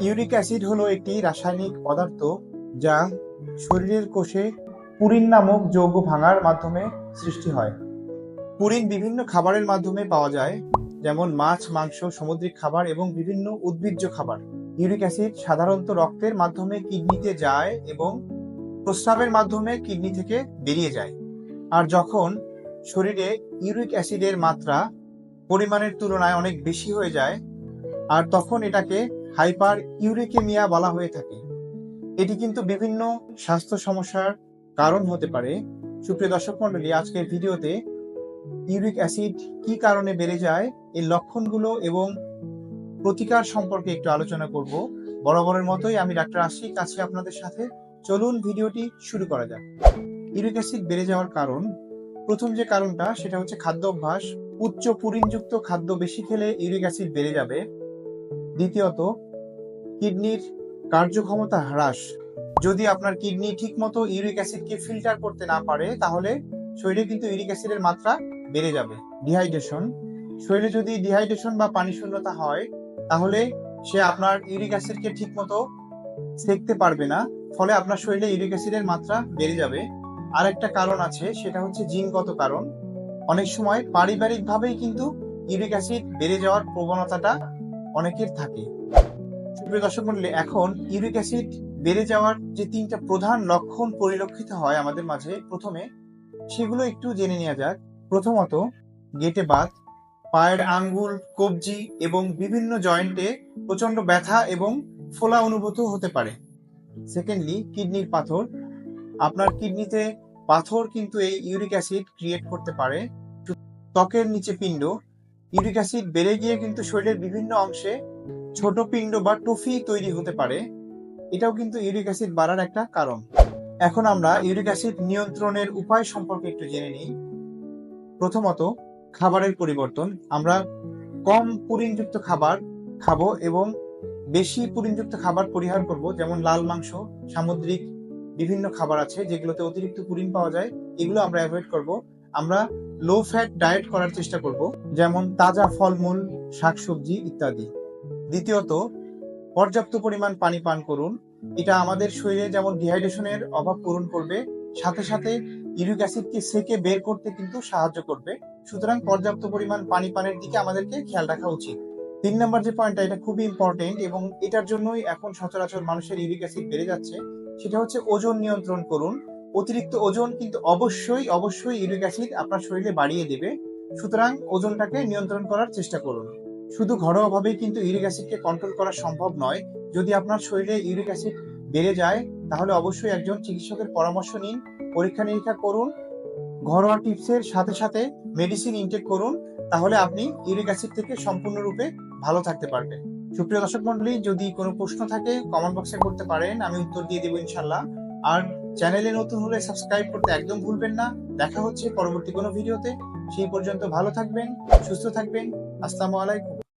Uric acid হলো একটি রাসায়নিক পদার্থ যা শরীরের কোষে পুরিন নামক যৌগ ভাঙার মাধ্যমে সৃষ্টি হয়। পুরিন বিভিন্ন খাবারের মাধ্যমে পাওয়া যায়, যেমন মাছ, মাংস, সামুদ্রিক খাবার এবং বিভিন্ন উদ্ভিজ্জ খাবার। ইউরিক অ্যাসিড সাধারণত রক্তের মাধ্যমে কিডনিতে যায় এবং প্রস্রাবের মাধ্যমে কিডনি থেকে বেরিয়ে যায়। আর যখন শরীরে ইউরিক অ্যাসিডের মাত্রা পরিমাণের তুলনায় অনেক বেশি হয়ে যায়, আর তখন এটাকে হাইপার ইউরিকেমিয়া বলা হয়ে থাকে। এটি কিন্তু বিভিন্ন স্বাস্থ্য সমস্যার কারণ হতে পারে। সুপ্রিয় দর্শক মন্ডলী আজকের ভিডিওতে ইউরিক অ্যাসিড কি কারণে বেড়ে যায়, এর লক্ষণগুলো এবং প্রতিকার সম্পর্কে একটু আলোচনা করব। বরাবরের মতোই আমি ডাক্তার আশিক আছি আপনাদের সাথে। চলুন ভিডিওটি শুরু করা যাক। ইউরিক অ্যাসিড বেড়ে যাওয়ার কারণ, প্রথম যে কারণটা, সেটা হচ্ছে খাদ্য অভ্যাস। উচ্চ পুরিনযুক্ত খাদ্য বেশি খেলে ইউরিক অ্যাসিড বেড়ে যাবে। দ্বিতীয়ত কিডনির কার্যক্ষমতা হ্রাস। যদি আপনার কিডনি ঠিকমতো ইউরিক অ্যাসিডকে ফিল্টার করতে না পারে, তাহলে শরীরে কিন্তু ইউরিক অ্যাসিডের মাত্রা বেড়ে যাবে। ডিহাইড্রেশন। শরীরে যদি ডিহাইড্রেশন বা পানি শূন্যতা হয়, তাহলে সে আপনার ইউরিক অ্যাসিডকে ঠিকমতো সেকতে পারবে না, ফলে আপনার শরীরে ইউরিক অ্যাসিডের মাত্রা বেড়ে যাবে। আর একটা কারণ আছে, সেটা হচ্ছে জিনগত কারণ। অনেক সময় পারিবারিকভাবেই কিন্তু ইউরিক অ্যাসিড বেড়ে যাওয়ার প্রবণতাটা অনেকের থাকে। সুপ্রিয় দর্শক মন্ডলী, এখন ইউরিক অ্যাসিড বেড়ে যাওয়ার যে তিনটা প্রধান লক্ষণ পরিলক্ষিত হয় আমাদের মাঝে, প্রথমে সেগুলো একটু জেনে নেওয়া যাক। প্রথমত, গেটে বাত, পায়ের আঙ্গুল, কবজি এবং বিভিন্ন জয়েন্টে প্রচণ্ড ব্যথা এবং ফোলা অনুভূত হতে পারে। সেকেন্ডলি কিডনির পাথর। আপনার কিডনিতে পাথর কিন্তু এই ইউরিক অ্যাসিড ক্রিয়েট করতে পারে। ত্বকের নিচে পিণ্ড। ইউরিক অ্যাসিড বেড়ে গিয়ে কিন্তু শরীরের বিভিন্ন অংশে ছোট পিণ্ড বা টুফি তৈরি হতে পারে, এটাও কিন্তু ইউরিক অ্যাসিড বাড়ার একটা কারণ। এখন আমরা ইউরিক অ্যাসিড নিয়ন্ত্রণের উপায় সম্পর্কে একটু জেনে নিই। প্রথমত, খাবারের পরিবর্তন। আমরা কম পুরিনযুক্ত খাবার খাব এবং বেশি পুরিনযুক্ত খাবার পরিহার করব, যেমন লাল মাংস, সামুদ্রিক বিভিন্ন খাবার আছে যেগুলোতে অতিরিক্ত পুরিন পাওয়া যায়, এগুলো আমরা অ্যাভয়েড করব। আমরা লো ফ্যাট ডায়েট করার চেষ্টা করব, যেমন তাজা ফলমূল, শাকসবজি ইত্যাদি। দ্বিতীয়ত, পর্যাপ্ত পরিমাণ পানি পান করুন। এটা আমাদের শরীরে যেমন ডিহাইড্রেশনের অভাব পূরণ করবে, সাথে সাথে ইউরিক অ্যাসিডকে সেকে বের করতে কিন্তু সাহায্য করবে। সুতরাং পর্যাপ্ত পরিমাণ পানি পানের দিকে আমাদেরকে খেয়াল রাখা উচিত। তিন নম্বর যে পয়েন্টটা এটা খুবই ইম্পর্টেন্ট এবং এটার জন্যই এখন সচরাচর মানুষের ইউরিক অ্যাসিড বেড়ে যাচ্ছে। সেটা হচ্ছে ওজন নিয়ন্ত্রণ করুন। অতিরিক্ত ওজন কিন্তু অবশ্যই অবশ্যই ইউরিক অ্যাসিড আপনার শরীরে বাড়িয়ে দেবে। সুতরাং ওজনটাকে নিয়ন্ত্রণ করার চেষ্টা করুন। শুধু ঘরোয়াভাবেই কিন্তু ইউরিক অ্যাসিডকে কন্ট্রোল করা সম্ভব নয়। যদি আপনার শরীরে ইউরিক অ্যাসিড বেড়ে যায়, তাহলে অবশ্যই একজন চিকিৎসকের পরামর্শ নিন, পরীক্ষা নিরীক্ষা করুন, ঘরোয়া টিপসের সাথে সাথে মেডিসিন ইনটেক করুন, তাহলে আপনি ইউরিক অ্যাসিড থেকে সম্পূর্ণরূপে ভালো থাকতে পারবেন। সুপ্রিয় দর্শক মন্ডলী যদি কোনো প্রশ্ন থাকে কমেন্ট বক্সে করতে পারেন, আমি উত্তর দিয়ে দেবো ইনশাল্লাহ আর চ্যানেলে নতুন হলে সাবস্ক্রাইব করতে একদম ভুলবেন না। দেখা হচ্ছে পরবর্তী কোনো ভিডিওতে সেই পর্যন্ত ভালো থাকবেন, সুস্থ থাকবেন। আসসালামু আলাইকুম।